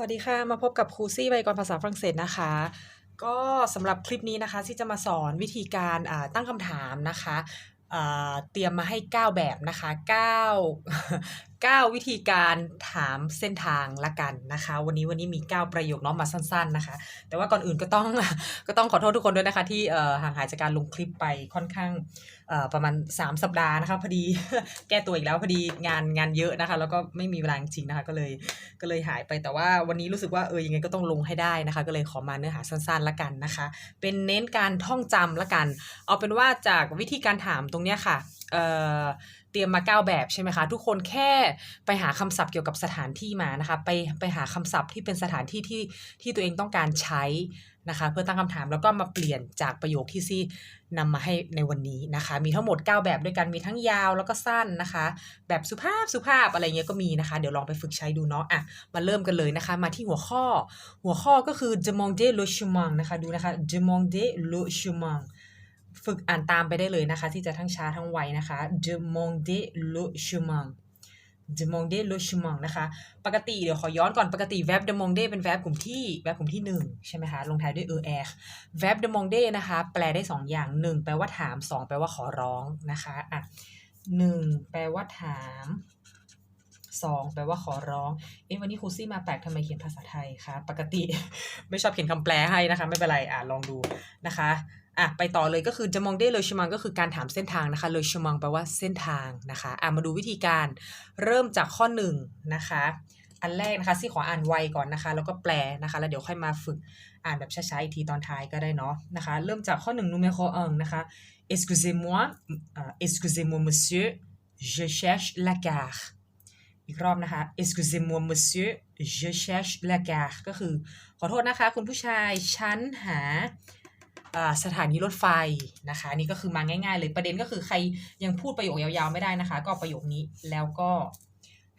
วัสดีค่ะ มาพบกับครูซี่ไวยากรภาษาฝรั่งเศสนะคะ ก็สำหรับคลิปนี้นะคะที่จะมาสอนวิธีการตั้งคำถามนะคะเตรียมมาให้ 9 แบบนะคะ 9 9 วิธีการถามเส้นทางละกันนะคะ วันนี้วันนี้มี 9 ประโยคเนาะมาสั้น ๆนะคะ แต่ว่าก่อนอื่นก็ต้องก็ต้องขอโทษทุกคนด้วยนะคะ ที่เอ่อห่างหายจากการลงคลิปไปค่อนข้างเอ่อประมาณ 3 สัปดาห์นะคะพอดีแก้ตัวอีกแล้วพอดีงานงานเยอะนะคะ แล้วก็ไม่มีเวลาจริงนะคะก็เลยก็เลยหายไปแต่ว่าวันนี้รู้สึกว่าเออยังไงก็ต้องลงให้ได้นะคะ ก็เลยขอมาเนื้อหาสั้นๆละกันนะคะ เป็นเน้นการท่องจำละกัน เอาเป็นว่าจากวิธีการถามตรงเนี้ยค่ะเอ่อ เตรียมมา9แบบใช่ไหมคะ ทุกคนแค่ไปหาคำศัพท์เกี่ยวกับสถานที่มานะคะ ไปไปหาคำศัพท์ที่เป็นสถานที่ที่ที่ตัวเองต้องการใช้นะคะ เพื่อตั้งคำถามแล้วก็มาเปลี่ยนจากประโยคที่ซี่นำมาให้ในวันนี้นะคะ มีทั้งหมด 9 แบบด้วยกันมีทั้งยาวแล้วก็สั้นนะคะ แบบสุภาพสุภาพอะไรเงี้ยก็มีนะคะ เดี๋ยวลองไปฝึกใช้ดูเนาะอะมาเริ่มกันเลยนะคะ มาที่หัวข้อ หัวข้อก็คือ demander le chemin นะคะดูนะคะ demander le chemin ฝึกอ่านตามไปได้เลยนะคะ ที่จะทั้งช้าทั้งไวนะคะ demander le chemin demander le chemin นะคะ ปกติเดี๋ยวขอย้อนก่อนปกติ verb demander เป็น verb กลุ่มที่ verb กลุ่มที่หนึ่งใช่ไหมคะลงท้ายด้วย er verb demander นะคะ แปลได้สองอย่างหนึ่งแปลว่าถามสองแปลว่าขอร้องนะคะอะหนึ่งแปลว่าถามสองแปลว่าขอร้อง เอ๊ะวันนี้ครูซี่มาแปลกทำไมเขียนภาษาไทยคะ ปกติ ไม่ชอบเขียนคำแปลให้นะคะ ไม่เป็นไรอะลองดูนะคะ อะไปต่อเลยก็คือจะมองได้เลยชมังก็คือการถามเส้นทางนะคะเลยชมังแปลว่าเส้นทางนะคะอะมาดูวิธีการเริ่มจากข้อหนึ่งนะคะอันแรกนะคะซี่ขออ่านไวก่อนนะคะ แล้วก็แปลนะคะ แล้วเดี๋ยวค่อยมาฝึกอ่านแบบช้าๆอีกทีตอนท้ายก็ได้เนาะนะคะ เริ่มจากข้อหนึ่งนูเมโคเอิงนะคะ excusez-moi excusez-moi monsieur je cherche la gare อีกรอบนะคะ excusez-moi monsieur je cherche la gare ก็คือขอโทษนะคะ คุณผู้ชาย ฉันหา สถานีรถไฟนะคะนี่ก็คือมาง่าย ๆ เลยประเด็นก็คือใครยังพูดประโยคยาวๆไม่ได้นะคะ ก็ประโยคนี้แล้วก็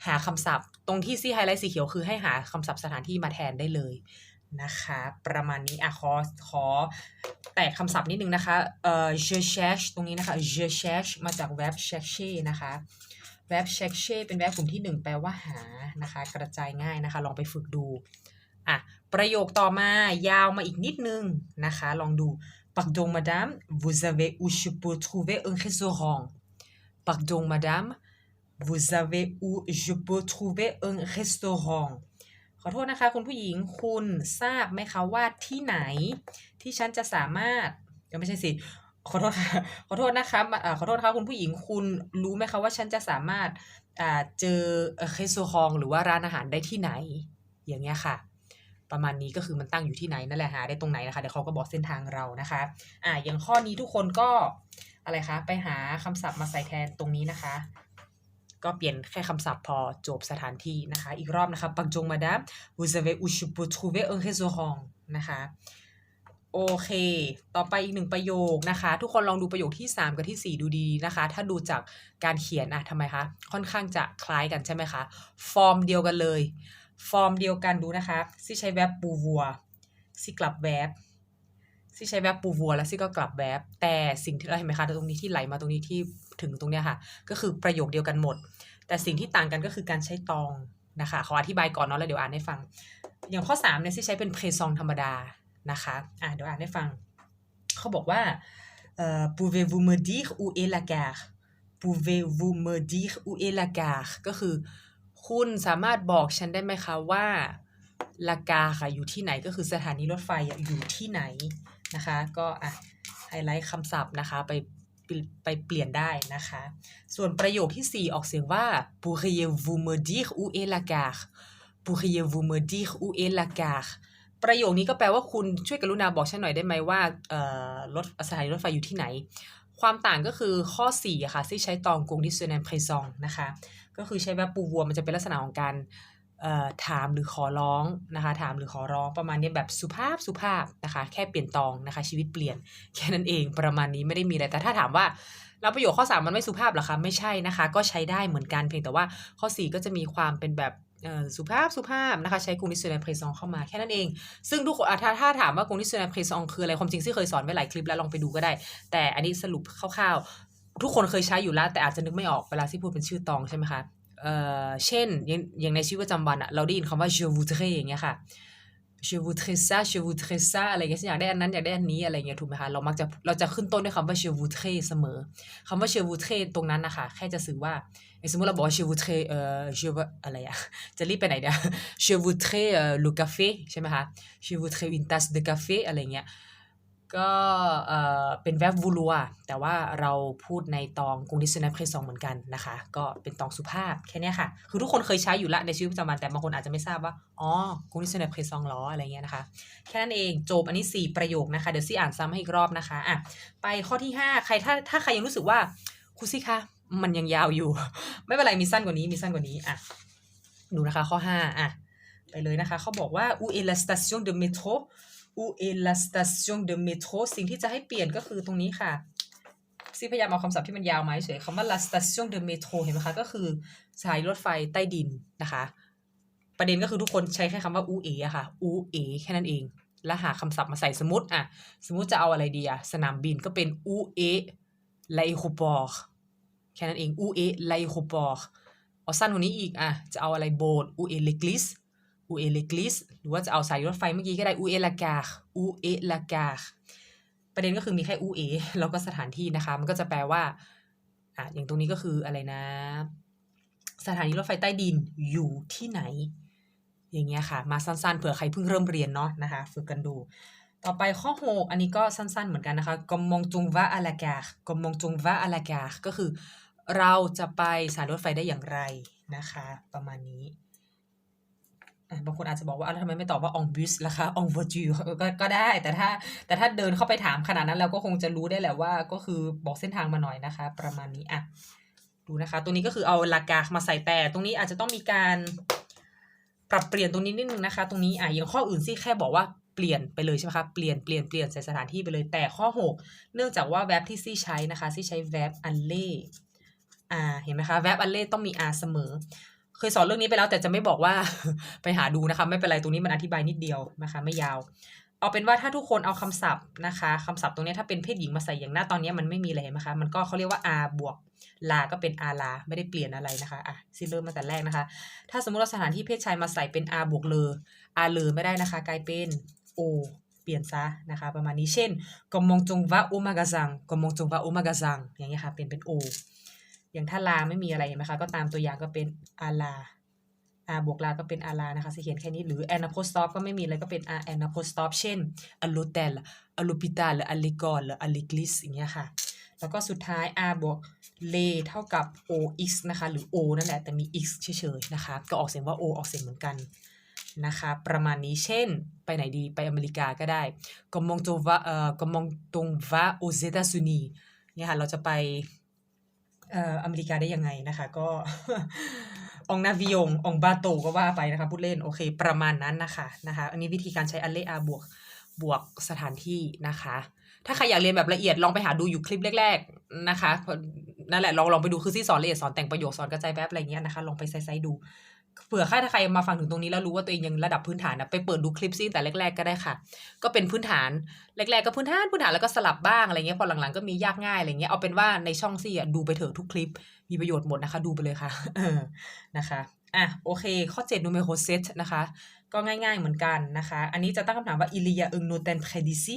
หาคำศัพท์ ตรงที่ซีไฮไลท์สีเขียวคือให้หาคำศัพท์สถานที่มาแทนได้เลยนะคะ ประมาณนี้อะขอขอแตกคำศัพท์นิดนึงนะคะเอ่อ je cherche ตรงนี้นะคะ je cherche มาจาก verb cherche นะคะ verb chercher เป็น verb กลุ่มที่หนึ่งแปลว่าหานะคะ กระจายง่ายนะคะ ลองไปฝึกดูอะ ประโยคต่อมายาวมาอีกนิดนึงนะคะ ลองดู Pardon madame vous avez où je peux trouver un restaurant Pardon madame vous avez où je peux trouver un restaurant ขอโทษนะคะ คุณผู้หญิงคุณทราบไหมคะว่าที่ไหน ที่ฉันจะสามารถเอ้ยไม่ใช่สิขอโทษค่ะขอโทษนะคะขอโทษนะคะคุณผู้หญิงคุณรู้ไหมคะว่าฉันจะสามารถเจอเรสโซฮองหรือว่าร้านอาหารได้ที่ไหน อย่างเงี้ยค่ะ ประมาณนี้ก็คือมันตั้งอยู่ที่ไหนนั่นแหละหาได้ตรงไหนนะคะเดี๋ยวเขาก็บอกเส้นทางเรานะคะอ่าอย่างข้อนี้ทุกคนก็อะไรคะไปหาคำศัพท์มาใส่แทนตรงนี้นะคะ ก็เปลี่ยนแค่คำศัพท์พอจบสถานที่นะคะ อีกรอบนะคะปักจงมาดาม vous avez où je peux trouver un restaurant นะคะโอเค ต่อไปอีกหนึ่งประโยคนะคะ ทุกคนลองดูประโยคที่ 3 กับที่ 4 ดูดีนะคะ ถ้าดูจากการเขียนอะทำไมคะ ค่อนข้างจะคล้ายกันใช่ไหมคะ ฟอร์มเดียวกันเลย ฟอร์มเดียวกันดูนะคะซี่ใช้แวบปูวัวซี่กลับแวบซี่ใช้แวบปูวัวแล้วซี่ก็กลับแวบแต่สิ่งที่เราเห็นไหมคะตรงนี้ที่ไหลมาตรงนี้ที่ถึงตรงเนี้ยค่ะ ก็คือประโยคเดียวกันหมด แต่สิ่งที่ต่างกันก็คือการใช้ตองนะคะขออธิบายก่อนเนาะแล้วเดี๋ยวอ่านให้ฟัง อย่างข้อ3เนี่ยซี่ใช้เป็นเพรซองธรรมดานะคะอะเดี๋ยวอ่านให้ฟัง เขาบอกว่าเอ่อ pouvez-vous me dire où est la gare pouvez-vous me dire où est la gare ก็คือ คุณสามารถบอกฉันได้ไหมคะว่าลากาค่ะอยู่ที่ไหนก็คือสถานีรถไฟอยู่ที่ไหนนะคะ ก็อะไฮไลท์คำศัพท์นะคะไปไปเปลี่ยนได้นะคะ ส่วนประโยคที่ 4 ออกเสียงว่า pourriez-vous me dire où est la gare pourriez-vous me dire où est la gare ประโยคนี้ก็แปลว่าคุณช่วยกรุณาบอกฉันหน่อยได้ไหมว่าเอ่อรถสถานีรถไฟอยู่ที่ไหน ความต่างก็คือข้อ4อะค่ะที่ใช้ตองกงดิสเนนเพรซองนะคะก็คือใช้แบบปูวัวมันจะเป็นลักษณะของการถามหรือขอร้องนะคะถามหรือขอร้องประมาณนี้แบบสุภาพสุภาพนะคะแค่เปลี่ยนตองนะคะชีวิตเปลี่ยนแค่นั้นเองประมาณนี้ไม่ได้มีอะไรแต่ถ้าถามว่าแล้วประโยคข้อ 3 มันไม่สุภาพหรอคะไม่ใช่นะคะ ก็ใช้ได้เหมือนกันเพียงแต่ว่าข้อ 4 ก็จะมีความเป็นแบบสุภาพสุภาพนะคะใช้กรุงดิสเนนเพรซองเข้ามาแค่นั้นเอง ซึ่งทุกคนถ้าถ้าถามว่ากรุงดิสเนนเพรซองคืออะไรความจริงที่เคยสอนไว้หลายคลิปแล้วลองไปดูก็ได้ แต่อันนี้สรุปคร่าว ทุกคนเคยใช้อยู่แล้ว แต่อาจจะนึกไม่ออกเวลาที่พูดเป็นชื่อตองใช่ไหมคะเอ่อเช่นอย่างอย่างในชีวิตประจำวันอะเราได้ยินคำว่า je voudrais อย่างเงี้ยค่ะ je voudrais ça je voudrais ça อะไรเงี้ยฉันอยากได้อันนั้นอยากได้อันนี้อะไรเงี้ยถูกไหมคะเรามักจะเราจะขึ้นต้นด้วยคำว่า je voudrais เสมอคำว่า je voudrais ตรงนั้นนะคะแค่จะสื่อว่าสมมติเราบอก je voudrais เอ่อ je อะไรอะจะรีบไปไหนเนี่ย je voudrais เอ่อ le café ใช่ไหมคะ je voudrais une tasse de café อะไรเงี้ย ก็เอ่อเป็น verb vouloir แต่ว่าเราพูดในตอง conditionnel présent เหมือนกันนะคะ ก็เป็นตองสุภาพแค่นี้ค่ะ คือทุกคนเคยใช้อยู่ละในชีวิตประจำวันแต่บางคนอาจจะไม่ทราบว่า อ๋อ conditionnel présent หรออะไรเงี้ยนะคะ แค่นั้นเองจบอันนี้ 4 ประโยคนะคะ เดี๋ยวซี่อ่านซ้ำให้อีกรอบนะคะอะไปข้อที่ 5 ใครถ้าถ้าใครยังรู้สึกว่าครูซี่คะมันยังยาวอยู่ ไม่เป็นไรมีสั้นกว่านี้มีสั้นกว่านี้อะดูนะคะข้อ5อะไปเลยนะคะเขาบอกว่า où est la station de métro où est la station de métro สิ่งที่จะให้เปลี่ยนก็คือตรงนี้ค่ะซี่พยายามเอาคำศัพท์ที่มันยาวมาเฉยคำว่า la station de métro เห็นไหมคะ ก็คือสานีรถไฟใต้ดินนะคะ ประเด็นก็คือทุกคนใช้แค่คำว่า où est อะค่ะ où est แค่นั้นเอง แล้วหาคำศัพท์มาใส่สมมติอะสมมติจะเอาอะไรดีอะสนามบินก็เป็น où est l'aéroport แค่นั้นเอง où est l'aéroport เอาสั้นกว่านี้อีกอะจะเอาอะไรโบสถ์ où est l'église où est l'église หรือว่าจะเอาสายรถไฟเมื่อกี้ก็ได้ où est la gare où est la gare ประเด็นก็คือมีแค่ où est แล้วก็สถานที่นะคะ มันก็จะแปลว่าอะอย่างตรงนี้ก็คืออะไรนะ สถานีรถไฟใต้ดินอยู่ที่ไหน อย่างเงี้ยค่ะ มาสั้นๆเผื่อใครเพิ่งเริ่มเรียนเนาะนะคะ ฝึกกันดู ต่อไปข้อ 6 อันนี้ก็สั้นๆเหมือนกันนะคะ comment on va à la gare comment on va à la gare ก็คือ เราจะไปสานรถไฟได้อย่างไรนะคะ ประมาณนี้ บางคนอาจจะบอกว่าแล้วทำไมไม่ตอบว่า en bus ล่ะคะ en voiture ก็ก็ได้ แต่ถ้าแต่ถ้าเดินเข้าไปถามขนาดนั้นเราก็คงจะรู้ได้แหละว่า ก็คือบอกเส้นทางมาหน่อยนะคะ ประมาณนี้อะดูนะคะตรงนี้ก็คือเอาลากามาใส่แต่ ตรงนี้อาจจะต้องมีการปรับเปลี่ยนตรงนี้นิดนึงนะคะ ตรงนี้อะอย่างข้ออื่นซี่แค่บอกว่าเปลี่ยนไปเลยใช่ไหมคะเปลี่ยนเปลี่ยนเปลี่ยนใส่สถานที่ไปเลยแต่ข้อ 6 เนื่องจากว่า verb ที่ซี่ใช้นะคะซี่ใช้ verb aller อ่าเห็นไหมคะ verb aller ต้องมี r เสมอ เคยสอนเรื่องนี้ไปแล้ว แต่จะไม่บอกว่า ไปหาดูนะคะ ไม่เป็นไรตรงนี้มันอธิบายนิดเดียวนะคะ ไม่ยาว เอาเป็นว่าถ้าทุกคนเอาคำศัพท์นะคะคำศัพท์ตรงนี้ถ้าเป็นเพศหญิงมาใส่อย่างหน้าตอนนี้มันไม่มีเลยนไหมคะ มันก็เขาเรียกว่า r บวกลาก็เป็น r ลา ไม่ได้เปลี่ยนอะไรนะคะอะซิเริ่มมาแต่แรกนะคะ ถ้าสมมติเราสถานที่เพศชายมาใส่เป็น r บวกเลอ r เลอไม่ได้นะคะ กลายเป็น o เปลี่ยนซะนะคะ ประมาณนี้เช่น comment on va au magasin comment on va au magasin อย่างเงี้ยค่ะเปลี่ยนเป็น o อย่างถ้าลาไม่มีอะไรเห็นไหมคะ ก็ตามตัวอย่างก็เป็น a la อาบวกลาก็เป็นอาลานะคะจะเขียนแค่นี้หรือ anapostop ก็ไม่มีอะไรก็เป็น an apostrophe เช่น a l'hotel a l'hôpital หรือ a l'école หรือ a l'église อย่างเงี้ยค่ะ แล้วก็สุดท้าย r บวก le เท่ากับ ox นะคะ หรือ o นั่นแหละ แต่มี x เฉยๆนะคะ ก็ออกเสียงว่า o ออกเสียงเหมือนกันนะคะ ประมาณนี้เช่น ไปไหนดีไปอเมริกาก็ได้ comment on va เอ่อ comment on va aux États-Unis เนี่ยค่ะ เราจะไป อ่ออเมริกาได้ยังไงนะคะ ก็องนาวิยงองบาโตก็ว่าไปนะคะพูดเล่นโอเค ประมาณนั้นนะคะนะคะ อันนี้วิธีการใช้อัลเลอาบวกบวกสถานที่นะคะ ถ้าใครอยากเรียนแบบละเอียดลองไปหาดูอยู่คลิปแรก ๆนะคะนั่นแหละลองลองไปดูคือที่สอนละเอียดสอนแต่งประโยคสอนกระจายแบบอะไรเงี้ยนะคะลองไปไซส์ดู เผื่อถ้าใครมาฟังถึงตรงนี้แล้วรู้ว่าตัวเองยังระดับพื้นฐานนะไปเปิดดูคลิปซิแต่แรก ๆก็ได้ค่ะ ก็เป็นพื้นฐานแรกๆก็พื้นฐานพื้นฐานแล้วก็สลับบ้างอะไรเงี้ยพอหลังๆก็มียากง่ายอะไรเงี้ยเอาเป็นว่าในช่องซี่อะดูไปเถอะทุกคลิป มีประโยชน์หมดนะคะ ดูไปเลยค่ะนะคะอะโอเค ข้อ7 numero 7นะคะ ก็ง่ายๆเหมือนกันนะคะ อันนี้จะตั้งคำถามว่า il y a un hôtel près d'ici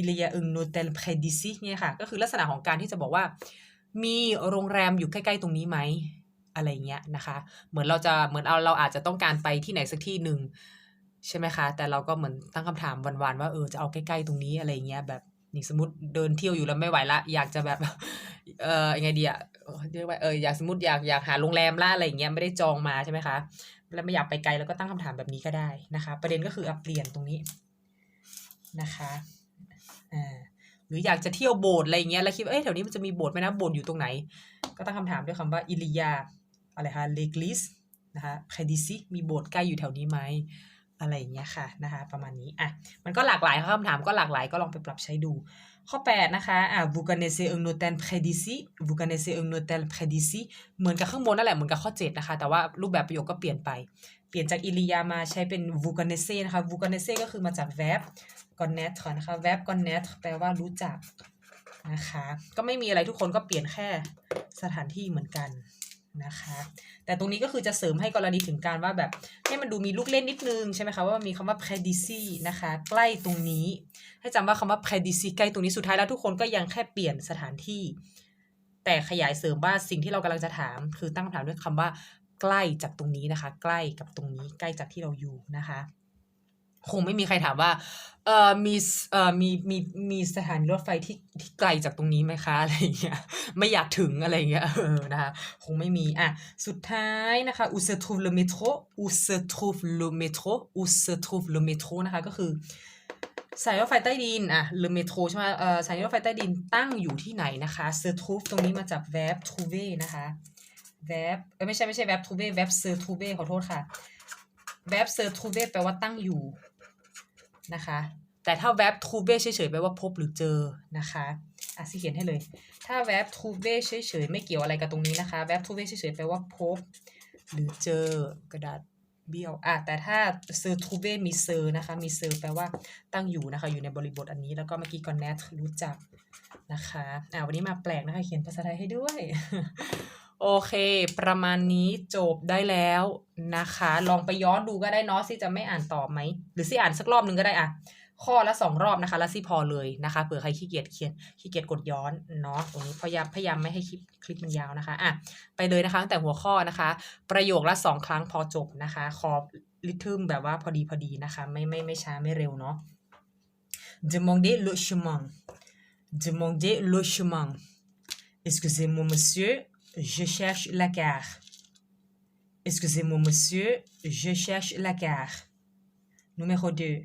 il y a un hôtel près d'ici เนี่ยค่ะ ก็คือลักษณะของการที่จะบอกว่า มีโรงแรมอยู่ใกล้ ๆ ตรงนี้ไหม อะไรเงี้ยนะคะ เหมือนเราจะเหมือนเอาเราอาจจะต้องการไปที่ไหนสักที่หนึ่งใช่ไหมคะ แต่เราก็เหมือนตั้งคำถามวันๆว่าเออจะเอาใกล้ๆตรงนี้อะไรเงี้ยแบบนี่สมมติเดินเที่ยวอยู่แล้วไม่ไหวละ อยากจะแบบ เออยังไงดีอะเรียกว่าเอออยากสมมติอยากอยากหาโรงแรมละอะไรเงี้ยไม่ได้จองมาใช่ไหมคะแล้วไม่อยากไปไกลแล้วก็ตั้งคำถามแบบนี้ก็ได้นะคะ ประเด็นก็คือเอาเปลี่ยนตรงนี้นะคะอ่าหรืออยากจะเที่ยวโบสถ์อะไรเงี้ยแล้วคิดว่าเอ้ยแถวนี้มันจะมีโบสถ์ไหมนะโบสถ์อยู่ตรงไหน ก็ตั้งคำถามด้วยคำว่าอิลิยา อะไรคะเลกลิสนะคะเพดิซิมีโบสถ์ใกล้อยู่แถวนี้ไหมอะไรอย่างเงี้ยค่ะนะคะประมาณนี้อะมันก็หลากหลายคำถามก็หลากหลายก็ลองไปปรับใช้ดู ข้อ 8 นะคะอ่า vous connaissez un hôtel près d'ici vous connaissez un hôtel près d'ici เหมือนกับข้างบนนั่นแหละเหมือนกับข้อ 7 นะคะ แต่ว่ารูปแบบประโยคก็เปลี่ยนไป เปลี่ยนจากอิลิยามาใช้เป็น vous connaissez นะคะ vous connaissez ก็คือมาจาก verb connaître นะคะ verb connaître แปลว่ารู้จักนะคะ ก็ไม่มีอะไรทุกคนก็เปลี่ยนแค่สถานที่เหมือนกัน นะคะ แต่ตรงนี้ก็คือจะเสริมให้กรณีถึงการว่าแบบให้มันดูมีลูกเล่นนิดนึงใช่ไหมคะว่ามีคำว่า predicy นะคะ ใกล้ตรงนี้ ให้จำว่าคำว่า predicy ใกล้ตรงนี้สุดท้ายแล้วทุกคนก็ยังแค่เปลี่ยนสถานที่ แต่ขยายเสริมว่าสิ่งที่เรากำลังจะถาม คือตั้งคำถามด้วยคำว่าใกล้จากตรงนี้นะคะ ใกล้กับตรงนี้ใกล้จากที่เราอยู่นะคะ คงไม่มีใครถามว่าเอ่อมีเอ่อมีมีมีสถานีรถไฟที่ที่ไกลจากตรงนี้ไหมคะอะไรอย่างเงี้ยไม่อยากถึงอะไรอย่างเงี้ยเออนะคะคงไม่มีอะสุดท้ายนะคะ où se trouve le métro où se trouve le métro où se trouve le métro นะคะก็คือสายรถไฟใต้ดินอะ le métro ใช่ไหมเอ่อสถานีรถไฟใต้ดินตั้งอยู่ที่ไหนนะคะ se trouve ตรงนี้มาจาก verb trouver นะคะ verb เอ้ไม่ใช่ไม่ใช่ verb trouver verb se trouver ขอโทษค่ะ verb se trouver แปลว่าตั้งอยู่ นะคะ แต่ถ้า verb trouver เฉยๆแปลว่าพบหรือเจอนะคะอะสิเขียนให้เลย ถ้า verb trouver เฉยๆไม่เกี่ยวอะไรกับตรงนี้นะคะ verb trouver เฉยๆแปลว่าพบ หรือเจอกระดาษเบี้ยวอะแต่ถ้า se trouver มี se นะคะ มี se แปลว่าตั้งอยู่นะคะ อยู่ในบริบทอันนี้ แล้วก็เมื่อกี้ connaître รู้จักนะคะ อะวันนี้มาแปลกนะคะ เขียนภาษาไทยให้ด้วย โอเค ประมาณนี้จบได้แล้วนะคะ ลองไปย้อนดูก็ได้เนาะซี่จะไม่อ่านต่อไหม หรือซี่อ่านสักรอบหนึ่งก็ได้อะข้อละสองรอบนะคะแล้วซี่พอเลยนะคะเผื่อใครขี้เกียจเขียนขี้เกียจกดย้อนเนาะตรงนี้พยายามพยายามไม่ให้คลิปคลิปมันยาวนะคะอะไปเลยนะคะตั้งแต่หัวข้อนะคะ ประโยคละสองครั้งพอจบนะคะขอริทึมแบบว่าพอดีพอดีนะคะ ไม่ไม่ไม่ช้าไม่เร็วเนาะ Demandez le chemin Demandez le chemin Excusez-moi monsieur je cherche la gare. Excusez-moi, monsieur, je cherche la gare. Numéro 2.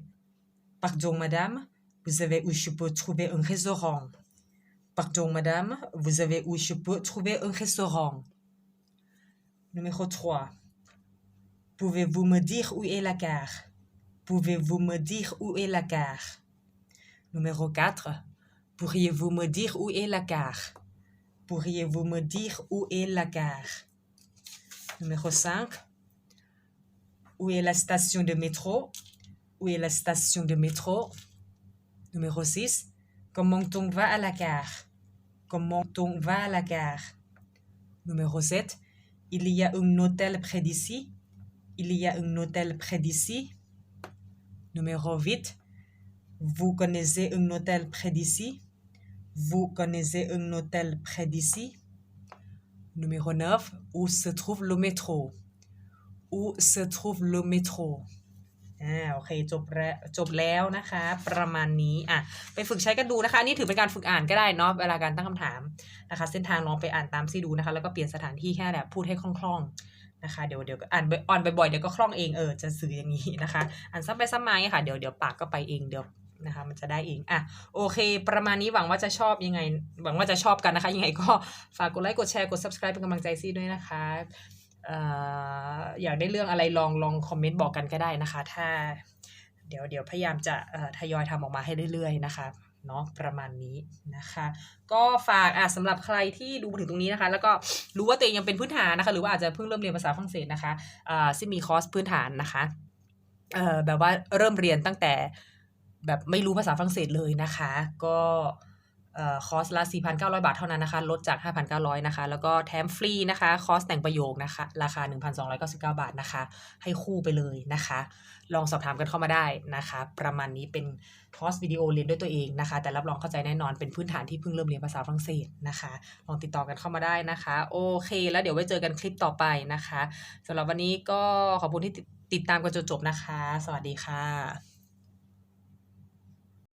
Pardon, madame, vous savez où je peux trouver un restaurant? Pardon, madame, vous savez où je peux trouver un restaurant? Numéro 3. Pouvez-vous me dire où est la gare? Pouvez-vous me dire où est la gare? Numéro 4. Pourriez-vous me dire où est la gare? Pourriez-vous me dire où est la gare? Numéro 5. Où est la station de métro? Où est la station de métro? Numéro 6. Comment on va à la gare? Comment on va à la gare? Numéro 7. Il y a un hôtel près d'ici? Il y a un hôtel près d'ici? Numéro 8. Vous connaissez un hôtel près d'ici? Vous connaissez un hôtel près d'ici Numéro 9. Où se trouve le métro Où se trouve le métro อ่าโอเคจบแล้วจบแล้วนะคะ ประมาณนี้อะไปฝึกใช้กันดูนะคะอันนี่ถือเป็นการฝึกอ่านก็ได้เนาะเวลาการตั้งคำถามนะคะ เส้นทางลองไปอ่านตามซีดูนะคะ แล้วก็เปลี่ยนสถานที่แค่แบบพูดให้คล่องๆนะคะเดี๋ยวเดี๋ยวอ่านอ่านบ่อยๆเดี๋ยวก็คล่องเองเออจะสื่ออย่างนี้นะคะ อ่านซ้ำไปซ้ำมาค่ะเดี๋ยวเดี๋ยวปากก็ไปเองเดี๋ยว นะคะมันจะได้เองอะโอเค ประมาณนี้หวังว่าจะชอบยังไง หวังว่าจะชอบกันนะคะยังไงก็ฝากกดไลค์กดแชร์กด subscribe เป็นกำลังใจซี่ด้วยนะคะเอ่ออยากได้เรื่องอะไรลองลองคอมเมนต์บอกกันก็ได้นะคะ ถ้าเดี๋ยวเดี๋ยวพยายามจะทยอยทำออกมาให้เรื่อยๆนะคะเนาะประมาณนี้นะคะ ก็ฝากอะสำหรับใครที่ดูมาถึงตรงนี้นะคะ แล้วก็รู้ว่าตัวเองยังเป็นพื้นฐานนะคะ หรือว่าอาจจะเพิ่งเริ่มเรียนภาษาฝรั่งเศสนะคะอ่าซึ่งมีคอร์สพื้นฐานนะคะเอ่อแบบว่าเริ่มเรียนตั้งแต่ แบบไม่รู้ภาษาฝรั่งเศสเลยนะคะ ก็คอร์สละ 4,900 บาทเท่านั้นนะคะ ลดจาก 5,900 นะคะ แล้วก็แถมฟรีนะคะ คอร์สแต่งประโยคนะคะ ราคา 1,299 บาทนะคะ ให้คู่ไปเลยนะคะ ลองสอบถามกันเข้ามาได้นะคะ ประมาณนี้เป็นคอร์สวิดีโอเรียนด้วยตัวเองนะคะ แต่รับรองเข้าใจแน่นอน เป็นพื้นฐานที่เพิ่งเริ่มเรียนภาษาฝรั่งเศสนะคะ ลองติดต่อกันเข้ามาได้นะคะ โอเค แล้วเดี๋ยวไว้เจอกันคลิปต่อไปนะคะสำหรับวันนี้ก็ขอบคุณที่ติดตามกันจนจบนะคะ สวัสดีค่ะ